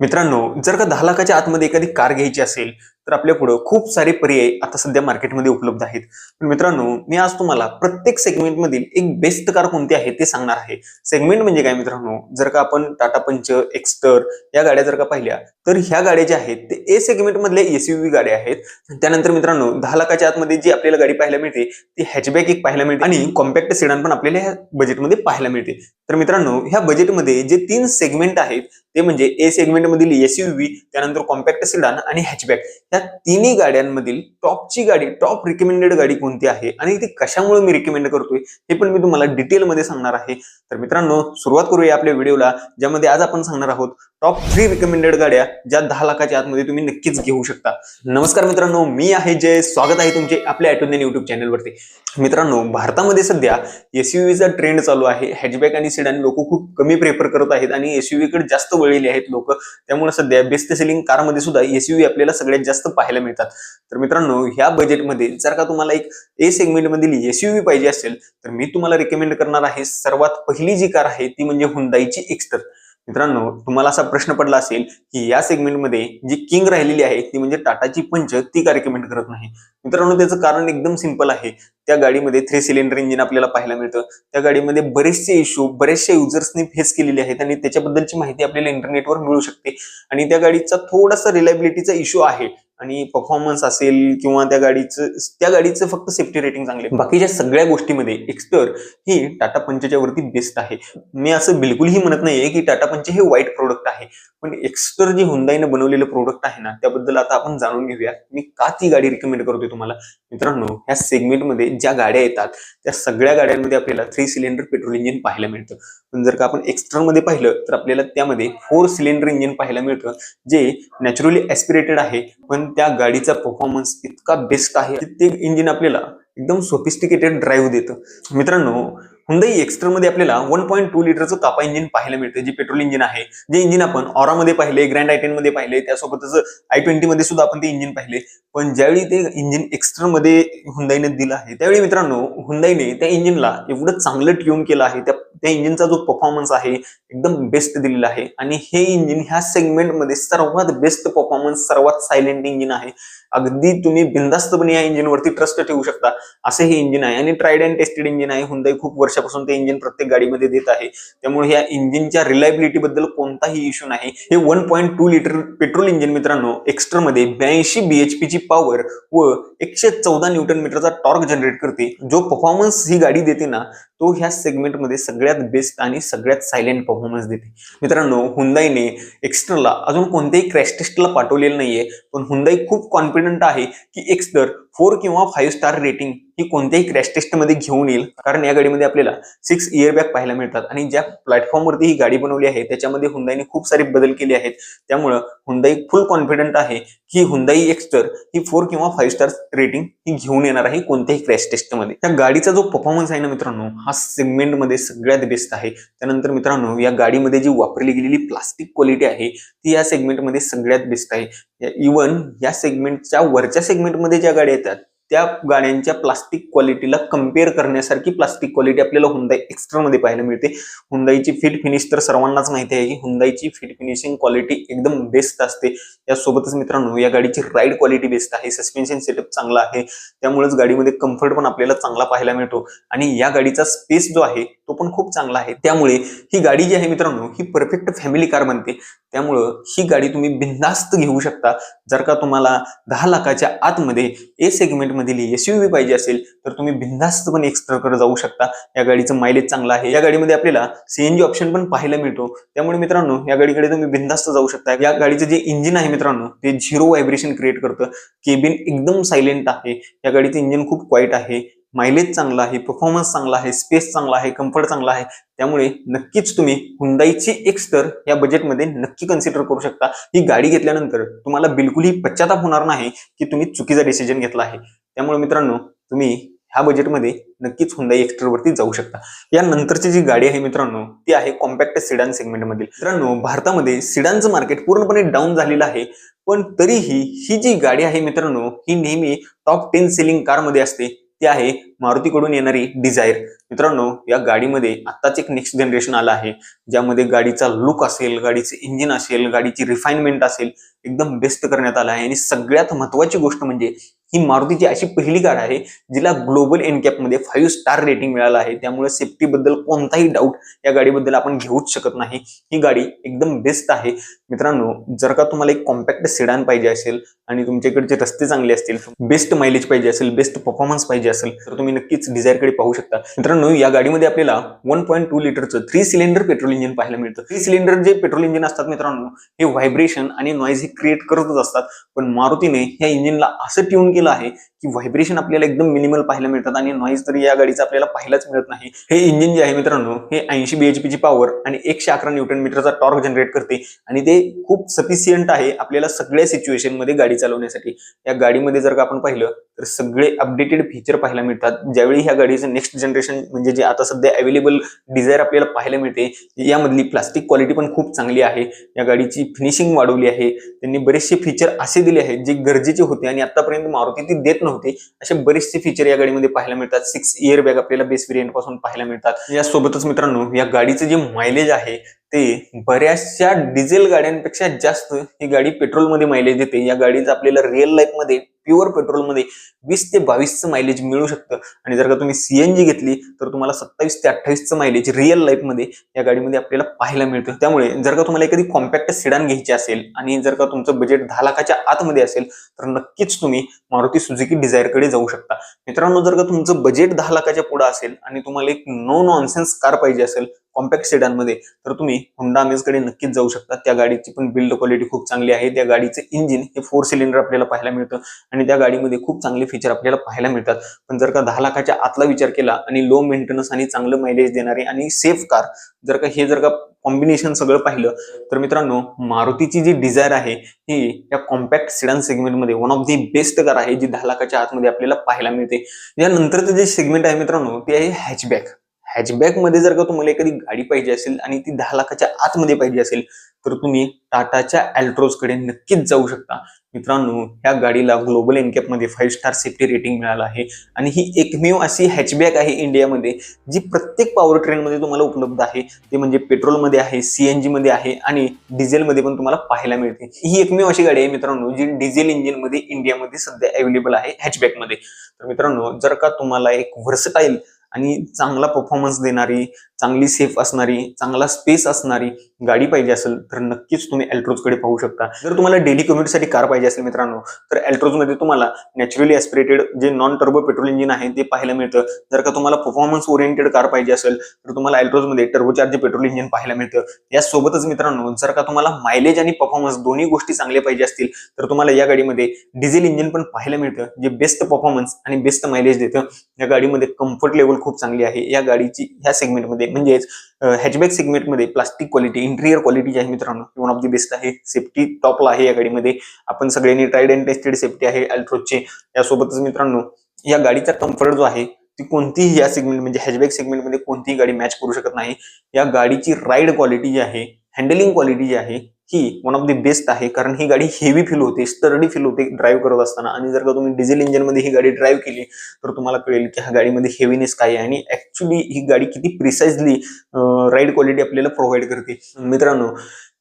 मित्रांनो जर का दहा लाखाच्या आतमध्ये एखादी कार घ्यायची असेल तर आपल्या पुढं खूप सारे पर्याय आता सध्या मार्केटमध्ये उपलब्ध आहेत. पण मित्रांनो मी आज तुम्हाला प्रत्येक सेगमेंट मधील एक बेस्ट कार कोणती आहे ते सांगणार आहे. सेगमेंट म्हणजे काय मित्रांनो? जर का आपण टाटा पंच एक्स्टर या गाड्या जर का पाहिल्या तर ह्या गाड्या ज्या आहेत ते ए सेगमेंट मधल्या एसयूव्ही गाड्या आहेत. त्यानंतर मित्रांनो दहा लाखाच्या आतमध्ये जी आपल्याला गाडी पाहायला मिळते ती हॅचबॅक एक पाहायला मिळते आणि कॉम्पॅक्ट सिडान पण आपल्याला ह्या बजेटमध्ये पाहायला मिळते. तर मित्रांनो ह्या बजेटमध्ये जे तीन सेगमेंट आहेत ते म्हणजे ए सेगमेंट मधील एसयूव्ही त्यानंतर कॉम्पॅक्ट सिडान आणि हॅचबॅक या तिन्ही गाड्यांमधील टॉपची गाडी टॉप रिकमेंडेड गाडी कोणती आहे आणि ती कशामुळे मी रिकमेंड करतोय हे पण मी तुम्हाला डिटेलमध्ये सांगणार आहे. तर मित्रांनो सुरुवात करूया आपल्या व्हिडिओला ज्यामध्ये आज आपण सांगणार आहोत टॉप थ्री रिकमेंडेड गाड्या ज्या दहा लाखाच्या आतमध्ये तुम्ही नक्कीच घेऊ शकता. नमस्कार मित्रांनो मी आहे जय स्वागत आहे तुमचे आपल्या ॲटोनियन युट्यूब चॅनलवरती मित्रांनो भारतामध्ये सध्या एसयूव्हीचा ट्रेंड चालू आहे. हॅचबॅक आणि सिडान लोक खूप कमी प्रेफर करत आहेत आणि एसयूव्ही कडे जास्त वळलेले आहेत लोक. त्यामुळे सध्या बेस्ट सेलिंग कारमध्ये सुद्धा एसयूव्ही आपल्याला सगळ्यात जास्त पाहायला मिळतात. तर मित्रांनो ह्या बजेटमध्ये जर का तुम्हाला एक ए सेगमेंटमधील एसयूव्ही पाहिजे असेल तर मी तुम्हाला रिकमेंड करणार आहे सर्वात पहिली जी कार आहे ती म्हणजे हुंदाईची एक्स्टर मित्रांनो तुम्हाला असा प्रश्न पडला असेल की या सेगमेंटमध्ये जी किंग राहिलेली आहे ती म्हणजे टाटाची पंच ती का रिकमेंड करत नाही? मित्रांनो त्याचं कारण एकदम सिंपल आहे. त्या गाडीमध्ये थ्री सिलेंडर इंजिन आपल्याला पाहायला मिळतं. त्या गाडीमध्ये बरेचसे इश्यू बरेचसे युजर्सनी फेस केलेले आहेत आणि त्याच्याबद्दलची माहिती आपल्याला इंटरनेटवर मिळू शकते. आणि त्या गाडीचा थोडासा रिलायबिलिटीचा इश्यू आहे. आणि परफॉर्मन्स असेल किंवा त्या गाडीचं त्या गाडीचं फक्त सेफ्टी रेटिंग चांगले बाकीच्या सगळ्या गोष्टीमध्ये एक्स्टर ही टाटा पंचच्या वरती बेस्ट आहे. मी असं बिलकुलही म्हणत नाहीये की टाटा पंच हे वाईट प्रोडक्ट आहे. पण एक्स्टर जे हुंदाईनं बनवलेलं प्रोडक्ट आहे ना त्याबद्दल आता आपण जाणून घेऊया. मी का ती गाडी रिकमेंड करतोय तुम्हाला? मित्रांनो ह्या सेगमेंटमध्ये ज्या गाड्या येतात त्या सगळ्या गाड्यांमध्ये आपल्याला थ्री सिलेंडर पेट्रोल इंजिन पाहायला मिळतं. पण जर का आपण एक्स्ट्रा मध्ये पाहिलं तर आपल्याला त्यामध्ये फोर सिलेंडर इंजिन पाहायला मिळतं जे नॅचरली ॲस्पिरेटेड आहे. पण त्या गाडीचा परफॉर्मन्स इतका बेस्ट आहे. की ते इंजिन आपल्याला एकदम सोफिस्टिकेटेड ड्राईव्ह देतं. मित्रांनो हुंदई एक्स्टरमध्ये आपल्याला वन पॉईंट टू लिटरचं कापा इंजिन पाहायला मिळतं जे पेट्रोल इंजिन आहे. जे इंजिन आपण ऑरामध्ये पाहिले ग्रँड आय टेन मध्ये पाहिले त्यासोबतच आय ट्वेंटी मध्ये सुद्धा आपण ते इंजिन पाहिले. पण ज्यावेळी ते इंजिन एक्स्ट्रामध्ये हुंदाईने दिलं आहे त्यावेळी मित्रांनो हुंदाईने त्या इंजिनला एवढं चांगलं ट्यून केलं आहे त्या या इंजिनचा जो परफॉर्मन्स आहे एकदम बेस्ट दिलेला आहे. आणि हे इंजिन ह्या सेगमेंटमध्ये सर्वात बेस्ट परफॉर्मन्स सर्वात सायलेंट इंजिन आहे. अगदी तुम्ही बिंदास्तपणे या इंजिनवरती ट्रस्ट ठेवू शकता. असे हे इंजिन आहे. आणि ट्रायड अँड टेस्टेड इंजिन आहे. हुंदाई खूप वर्षापासून ते इंजिन प्रत्येक गाडीमध्ये देत आहे. त्यामुळे या इंजिनच्या रिलायबिलिटी बद्दल कोणताही इश्यू नाही. हे one point two litre petrol engine मित्रांनो एक्स्ट्रामध्ये ब्याऐंशी बीएचपी ची पॉवर व एकशे चौदा न्यूटन मीटरचा टॉर्क जनरेट करते. जो परफॉर्मन्स ही गाडी देते ना तो ह्या सेगमेंटमध्ये सगळ्यात बेस्ट आणि सगळ्यात सायलेंट परफॉर्मन्स देते. मित्रांनो हुंदाईने एक्स्टर्नला अजून कोणत्याही क्रॅश टेस्टला पाठवलेलं नाहीये पण हुंदाई खूप कॉन्फिडंट आहे की एक्स्टर फोर किंवा फाईव्ह स्टार रेटिंग ही कोणत्याही क्रॅश टेस्टमध्ये घेऊन येईल. कारण या गाडीमध्ये आपल्याला सिक्स इयर बॅग पाहायला मिळतात. आणि ज्या प्लॅटफॉर्मवरती ही गाडी बनवली आहे त्याच्यामध्ये हुंदाईने खूप सारे बदल केले आहेत. त्यामुळं हुंदाई फुल कॉन्फिडंट आहे की हुंदाई एक्स्टर ही फोर किंवा फाईव्ह स्टार रेटिंग ही घेऊन येणार आहे कोणत्याही क्रॅश टेस्टमध्ये. त्या गाडीचा जो परफॉर्मन्स आहे ना मित्रांनो हा सेगमेंटमध्ये सगळ्यात बेस्ट आहे. त्यानंतर मित्रांनो या गाडीमध्ये जी वापरली गेलेली प्लास्टिक क्वालिटी आहे ती या सेगमेंटमध्ये सगळ्यात बेस्ट आहे. इवन या सेगमेंटच्या वरच्या सेगमेंटमध्ये ज्या गाड्या येतात त्या गाड्यांच्या प्लास्टिक क्वालिटीला कंपेअर करण्यासारखी प्लास्टिक क्वालिटी आपल्याला हुंदाई एक्स्ट्रा मध्ये पाहायला मिळते. हुंदाईची फिट फिनिश तर सर्वांनाच माहिती आहे की हुंदाईची फिट फिनिशिंग क्वालिटी एकदम बेस्ट असते. यासोबतच मित्रांनो या गाडीची राईड क्वालिटी बेस्ट आहे. सस्पेन्शन सेटअप चांगला आहे. त्यामुळेच गाडीमध्ये कम्फर्ट पण आपल्याला चांगला पाहायला मिळतो. आणि या गाडीचा स्पेस जो आहे तो पण खूप चांगला आहे. त्यामुळे ही गाडी जी आहे मित्रांनो ही परफेक्ट फॅमिली कार बनते. त्यामुळं ही गाडी तुम्ही बिंदास्त घेऊ शकता. जर का तुम्हाला दहा लाखाच्या आतमध्ये ए सेगमेंट मधील एसयूव्ही पाहिजे असेल तर तुम्ही बिंदास्तपणे एक्स्ट्राकडे जाऊ शकता. या गाडीचं मायलेज चांगलं आहे. या गाडीमध्ये आपल्याला सीएनजी ऑप्शन पण पाहायला मिळतो. त्यामुळे मित्रांनो या गाडीकडे तुम्ही बिंदास्त जाऊ शकता. या गाडीचं जे इंजिन आहे मित्रांनो ते झिरो व्हायब्रेशन क्रिएट करतं. केबिन एकदम सायलेंट आहे. या गाडीचं इंजिन खूप क्वाईट आहे. मायलेज चांगला आहे परफॉर्मन्स चांगला आहे स्पेस चांगला आहे कम्फर्ट चांगला आहे त्यामुळे नक्कीच तुम्ही हुंदाईची एक्स्टर या बजेटमध्ये नक्की कन्सिडर करू शकता. ही गाडी घेतल्यानंतर तुम्हाला बिलकुलही पश्चाताप होणार नाही की तुम्ही चुकीचा डिसिजन घेतला आहे. त्यामुळे मित्रांनो तुम्ही ह्या बजेटमध्ये नक्कीच हुंदाई एक्स्टरवरती जाऊ शकता. या नंतरची जी गाडी आहे मित्रांनो ती आहे कॉम्पॅक्ट सिडान सेगमेंटमधील मित्रांनो भारतामध्ये सिडानचं मार्केट पूर्णपणे डाऊन झालेलं आहे. पण तरीही ही जी गाडी आहे मित्रांनो ही नेहमी टॉप टेन सेलिंग कारमध्ये असते. ती आहे मारुतीकडून येणारी डिझायर मित्रांनो या गाडीमध्ये आत्ताच एक नेक्स्ट जनरेशन आलं आहे. ज्यामध्ये गाडीचा लुक असेल गाडीचे इंजिन असेल गाडीची रिफाईनमेंट असेल एकदम बेस्ट करण्यात आलं आहे. आणि सगळ्यात महत्वाची गोष्ट म्हणजे ही मारुतीची अशी पहिली कार आहे जिला ग्लोबल एनकॅपमध्ये फाईव्ह स्टार रेटिंग मिळालं आहे. त्यामुळे सेफ्टी बद्दल कोणताही डाऊट या गाडीबद्दल आपण घेऊच शकत नाही. ही गाडी एकदम बेस्ट आहे. मित्रांनो जर का तुम्हाला एक कॉम्पॅक्ट सेडान पाहिजे असेल आणि तुमच्याकडचे रस्ते चांगले असतील बेस्ट मायलेज पाहिजे असेल बेस्ट परफॉर्मन्स पाहिजे असेल तर तुम्ही नक्कीच डिझायरकडे पाहू शकता. मित्रांनो या गाडीमध्ये आपल्याला वन पॉईंट टू लिटरचं थ्री सिलेंडर पेट्रोल इंजिन पाहायला मिळतं. थ्री सिलेंडर जे पेट्रोल इंजिन असतात मित्रांनो हे व्हायब्रेशन आणि नॉईज हे क्रिएट करतच असतात. पण मारुतीने या इंजिनला असं ट्यून केलं आहे की व्हायब्रेशन आपल्याला एकदम मिनिमल पाहायला मिळतात आणि नॉईज तरी या गाडीचा आपल्याला पाहायलाच मिळत नाही. हे इंजिन जे आहे मित्रांनो हे ऐंशी बीएचपीची पॉवर आणि एकशे अकरा न्यूटन मीटरचा टॉर्क जनरेट करते. आणि ते खूप सफिशियंट आहे आपल्याला सगळ्या सिच्युएशनमध्ये गाडी चालवण्यासाठी. या गाडीमध्ये जर का आपण पाहिलं तर सगळे अपडेटेड फीचर पाहायला मिळतात. ज्यावेळी ह्या गाडीचं नेक्स्ट जनरेशन म्हणजे जे आता सध्या अवेलेबल डिझायर आपल्याला पाहायला मिळते यामधली प्लास्टिक क्वालिटी पण खूप चांगली आहे. या गाडीची फिनिशिंग वाढवली आहे. त्यांनी बरेचसे फीचर असे दिले आहेत जे गरजेचे होते आणि आतापर्यंत मारुती ती देत नव्हते. असे बरेचसे फीचर या गाडीमध्ये पाहायला मिळतात. सिक्स इयर बॅग आपल्याला बेस व्हेरियंटपासून पाहायला मिळतात. यासोबतच मित्रांनो या गाडीचं जे मायलेज आहे ते बऱ्याचशा डिझेल गाड्यांपेक्षा जास्त ही गाडी पेट्रोलमध्ये मायलेज देते. या गाडीचं आपल्याला रिअल लाईफमध्ये प्युअर पेट्रोलमध्ये वीस ते बावीसचं मायलेज मिळू शकतं. आणि जर का तुम्ही सीएनजी घेतली तर तुम्हाला सत्तावीस ते अठ्ठावीसचं मायलेज रिअल लाईफमध्ये या गाडीमध्ये आपल्याला पाहायला मिळतं. त्यामुळे जर का तुम्हाला एखादी कॉम्पॅक्ट सिडान घ्यायची असेल आणि जर का तुमचं बजेट दहा लाखाच्या आतमध्ये असेल तर नक्कीच तुम्ही मारुती सुझुकी डिझायरकडे जाऊ शकता. मित्रांनो जर का तुमचं बजेट दहा लाखाच्या पुढे असेल आणि तुम्हाला एक नो नॉनसेन्स कार पाहिजे असेल कॉम्पॅक्ट सेडांमध्ये तर तुम्ही हुंडा कडे नक्कीच जाऊ शकता. त्या गाडीची पण बिल्ड क्वालिटी खूप चांगली आहे. त्या गाडीचं इंजिन हे फोर सिलेंडर आपल्याला पाहायला मिळतं आणि त्या गाडीमध्ये खूप चांगले फीचर आपल्याला पाहायला मिळतात. पण जर का दहा लाखाच्या आतला विचार केला आणि लो मेंटेनन्स आणि चांगलं मायलेज देणारी आणि सेफ कार जर का हे जर का कॉम्बिनेशन सगळं पाहिलं तर मित्रांनो मारुतीची जी डिझायर आहे ही या कॉम्पॅक्ट सिडान सेगमेंटमध्ये one of the best car आहे जी दहा लाखाच्या आतमध्ये आपल्याला पाहायला मिळते. यानंतरचं जे सेगमेंट आहे मित्रांनो ते आहे हॅचबॅक हॅचबॅकमध्ये जर का तुम्हाला एखादी गाडी पाहिजे असेल आणि ती दहा लाखाच्या आतमध्ये पाहिजे असेल तर तुम्ही टाटाच्या अल्ट्रोजकडे नक्कीच जाऊ शकता. मित्रांनो ह्या गाडीला ग्लोबल एनकॅपमध्ये फाईव्ह स्टार सेफ्टी रेटिंग मिळालं आहे. आणि ही एकमेव अशी हॅचबॅक आहे इंडियामध्ये जी प्रत्येक पॉवर ट्रेनमध्ये तुम्हाला उपलब्ध आहे. ते म्हणजे पेट्रोलमध्ये आहे सीएनजी मध्ये आहे आणि डिझेलमध्ये पण तुम्हाला पाहायला मिळते. ही एकमेव अशी गाडी आहे मित्रांनो जी डिझेल इंजिनमध्ये इंडियामध्ये सध्या अवेलेबल आहे हॅचबॅकमध्ये तर मित्रांनो जर का तुम्हाला एक व्हर्सटाईल आणि चांगला परफॉर्मन्स देणारी चांगली सेफ असणारी चांगला स्पेस असणारी गाडी पाहिजे असेल तर नक्कीच तुम्ही अल्ट्रोजकडे पाहू शकता. जर तुम्हाला डेली कम्युनिटीसाठी कार पाहिजे असेल मित्रांनो तर अल्ट्रोजमध्ये तुम्हाला नॅचरली ॲस्पिरेटेड जे नॉन टर्बो पेट्रोल इंजिन आहे ते पाहायला मिळतं. जर का तुम्हाला परफॉर्मन्स ओरिएंटेड कार पाहिजे असेल तर तुम्हाला अल्ट्रोजमध्ये टर्बोचार्ज पेट्रोल इंजिन पाहायला मिळतं. यासोबतच मित्रांनो जर का तुम्हाला मायलेज आणि परफॉर्मन्स दोन्ही गोष्टी चांगल्या पाहिजे असतील तर तुम्हाला या गाडीमध्ये डिझेल इंजिन पण पाहायला मिळतं जे बेस्ट परफॉर्मन्स आणि बेस्ट मायलेज देतं. या गाडीमध्ये कम्फर्ट लेवल खूप चांगली आहे. या गाडीची ह्या सेगमेंटमध्ये म्हणजेच हॅचबॅक सेगमेंटमध्ये प्लास्टिक क्वालिटी इंटेरियर क्वालिटी जी आहे मित्रांनो वन ऑफ दी बेस्ट आहे. सेफ्टी टॉपला आहे या गाडीमध्ये. आपण सगळ्यांनी ट्राईड अँड टेस्टेड सेफ्टी आहे अल्ट्रोजचे यासोबतच मित्रांनो या गाडीचा कम्फर्ट जो आहे ती कोणतीही या सेगमेंट म्हणजे हॅचबॅक सेगमेंटमध्ये कोणतीही गाडी मॅच करू शकत नाही. या गाडीची राईड क्वालिटी जी आहे हँडलिंग क्वालिटी जी आहे ही वन ऑफ दी बेस्ट आहे. कारण ही गाडी हेवी फील होते स्टर्डी फील होते ड्राईव्ह करत असताना. आणि जर का तुम्ही डिझेल इंजिनमध्ये ही गाडी ड्राईव्ह केली तर तुम्हाला कळेल की ह्या गाडीमध्ये हेवीनेस काय आहे. आणि ऍक्च्युली ही गाडी किती प्रिसाइजली राईड क्वालिटी आपल्याला प्रोव्हाइड करते. मित्रांनो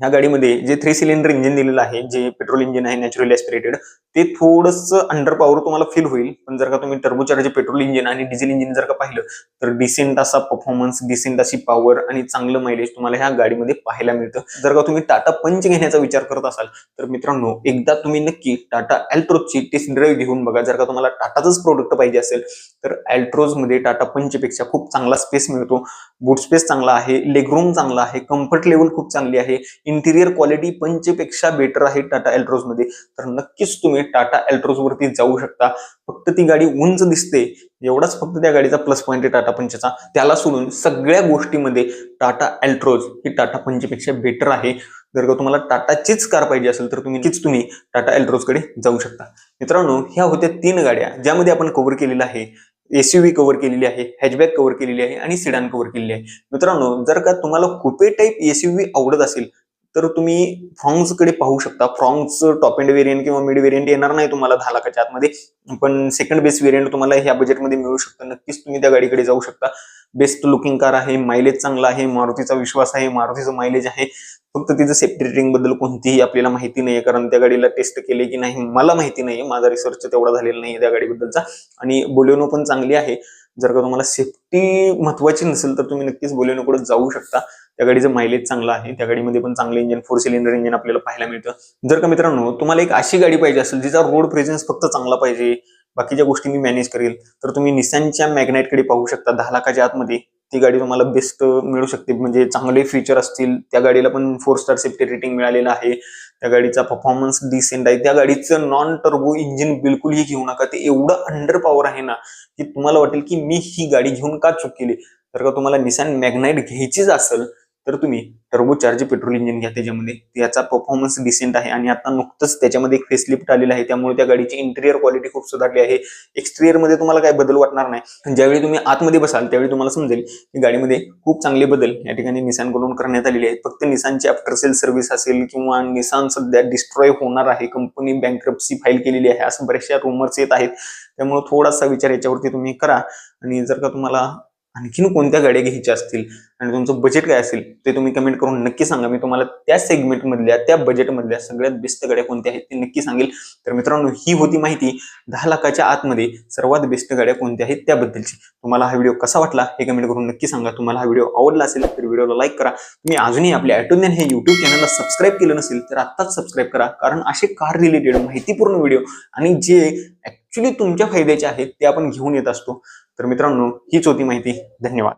ह्या गाडीमध्ये जे थ्री सिलेंडर इंजिन दिलेलं आहे जे पेट्रोल इंजिन आहे नॅचरली ऍस्पिरेटेड ते थोडंसं अंडर पॉवर तुम्हाला फील होईल. पण जर का तुम्ही टर्बोचार्ज पेट्रोल इंजिन आणि डिझेल इंजिन जर का पाहिलं तर डिसेंट असा परफॉर्मन्स डिसेंट अशी पॉवर आणि चांगलं मायलेज तुम्हाला ह्या गाडीमध्ये पाहायला मिळतं. जर का तुम्ही टाटा पंच घेण्याचा विचार करत असाल तर मित्रांनो एकदा तुम्ही नक्की टाटा अल्ट्रोजची टेस्ट ड्राईव्ह घेऊन बघा. जर का तुम्हाला टाटाचंच प्रोडक्ट पाहिजे असेल तर अल्ट्रोजमध्ये टाटा पंचपेक्षा खूप चांगला स्पेस मिळतो. बूट स्पेस चांगला आहे लेगरूम चांगला आहे कम्फर्ट लेवल खूप चांगली आहे इंटिरियर क्वालिटी पंचपेक्षा बेटर आहे टाटा अल्ट्रोजमध्ये. तर नक्कीच तुम्ही टाटा अल्ट्रोजवरती जाऊ शकता. फक्त ती गाडी उंच दिसते एवढाच फक्त त्या गाडीचा प्लस पॉईंट आहे टाटा पंचचा. त्याला सोडून सगळ्या गोष्टीमध्ये टाटा अल्ट्रोज ही टाटा पंचपेक्षा बेटर आहे. जर का तुम्हाला टाटाचीच कार पाहिजे असेल तर तुम्ही नक्कीच तुम्ही टाटा अल्ट्रोजकडे जाऊ शकता. मित्रांनो ह्या होत्या तीन गाड्या ज्यामध्ये आपण कव्हर केलेलं आहे. एसयूव्ही कव्हर केलेली आहे हॅचबॅक कव्हर केलेली आहे आणि सिडान कव्हर केलेली आहे. मित्रांनो जर का तुम्हाला कुपे टाईप एसयूव्ही आवडत असेल तर तुम्ही फ्रॉंग्सकडे पाहू शकता. फ्रॉंग्स टॉप एंड व्हेरियंट किंवा मिड व्हेरियंट येणार नाही तुम्हाला दहा लाखाच्या आतमध्ये. पण सेकंड बेस्ट व्हेरियंट तुम्हाला ह्या बजेटमध्ये मिळू शकतं. नक्कीच तुम्ही त्या गाडीकडे जाऊ शकता. बेस्ट लुकिंग कार आहे मायलेज चांगला आहे मारुतीचा विश्वास आहे मारुतीचं मायलेज आहे. फक्त तिचं सेफ्टी रेटिंगबद्दल कोणतीही आपल्याला माहिती नाहीये कारण त्या गाडीला टेस्ट केले की नाही मला माहिती नाहीये. माझा रिसर्च तेवढा झालेला नाहीये त्या गाडीबद्दलचा. आणि बोलेनो पण चांगली आहे. जर का तुम्हाला सेफ्टी महत्वाची नसेल तर तुम्ही नक्कीच बोलेनोकडे जाऊ शकता. त्या गाडीचं मायलेज चांगलं आहे. त्या गाडीमध्ये पण चांगलं इंजिन फोर सिलेंडर इंजिन आपल्याला पाहायला मिळतं. जर का मित्रांनो तुम्हाला एक अशी गाडी पाहिजे असेल जिचा रोड प्रेझेन्स फक्त चांगला पाहिजे बाकीच्या गोष्टी मी मॅनेज करेल तर तुम्ही निसानच्या मॅग्नाईटकडे पाहू शकता. दहा लाखाच्या आतमध्ये ती गाडी तुम्हाला बेस्ट मिळू शकते. म्हणजे चांगले फीचर असतील त्या गाडीला पण फोर स्टार सेफ्टी रेटिंग मिळालेलं आहे. त्या गाडीचा परफॉर्मन्स डिसेंट आहे. त्या गाडीचं नॉन टर्बो इंजिन बिलकुलही घेऊ नका. ते एवढं अंडर पॉवर आहे ना की तुम्हाला वाटेल की मी ही गाडी घेऊन का चूक केली? तर का तुम्हाला निसान मॅग्नाईट घ्यायचीच असेल तर तुम्ही टर्बोचार्ज पेट्रोल इंजिन घ्या त्याच्यामध्ये. याचा परफॉर्मन्स डिसेंट आहे आणि आता नुकतंच त्याच्यामध्ये एक फेसलिफ्ट आलेलं आहे. त्यामुळे त्या गाडीची इंटेरियर क्वालिटी खूप सुधारली आहे. एक्सटिरियरमध्ये तुम्हाला काय बदल वाटणार नाही. ज्यावेळी तुम्ही आतमध्ये बसाल त्यावेळी तुम्हाला समजेल की गाडीमध्ये खूप चांगले बदल या ठिकाणी निसानकडून करण्यात आलेले आहेत. फक्त निसानची आफ्टर सेल सर्व्हिस असेल किंवा निसान सध्या डिस्ट्रॉय होणार आहे. कंपनी बँकरप्सी फाईल केलेली आहे. असं बऱ्याचशा रुमर्स येत आहेत. त्यामुळे थोडासा विचार याच्यावरती तुम्ही करा. आणि जर का तुम्हाला आणखीन कोणत्या गाड्या घ्यायच्या असतील? आणि तुमचं बजेट काय असेल? ते तुम्ही कमेंट करून नक्की सांगा. मी तुम्हाला त्या सेगमेंट मधल्या त्या बजेट मधल्या सगळ्यात बेस्ट गाड्या कोणत्या आहेत ते नक्की सांगेल. तर मित्रांनो ही होती माहिती. दहा लाखाच्या आतमध्ये सर्वात बेस्ट गाड्या कोणत्या आहेत त्याबद्दलची. तुम्हाला हा व्हिडिओ कसा वाटला हे कमेंट करून नक्की सांगा. तुम्हाला हा व्हिडिओ आवडला असेल तर व्हिडिओला लाईक करा. तुम्ही अजूनही आपल्या ॲटोनियन हे युट्यूब चॅनलला सबस्क्राईब केलं नसेल तर आत्ताच सबस्क्राईब करा. कारण असे कार रिलेटेड माहितीपूर्ण व्हिडिओ आणि जे ॲक्च्युली तुमच्या फायद्याचे आहेत ते आपण घेऊन येत असतो. तर मित्रांनो हीच होती माहिती. धन्यवाद.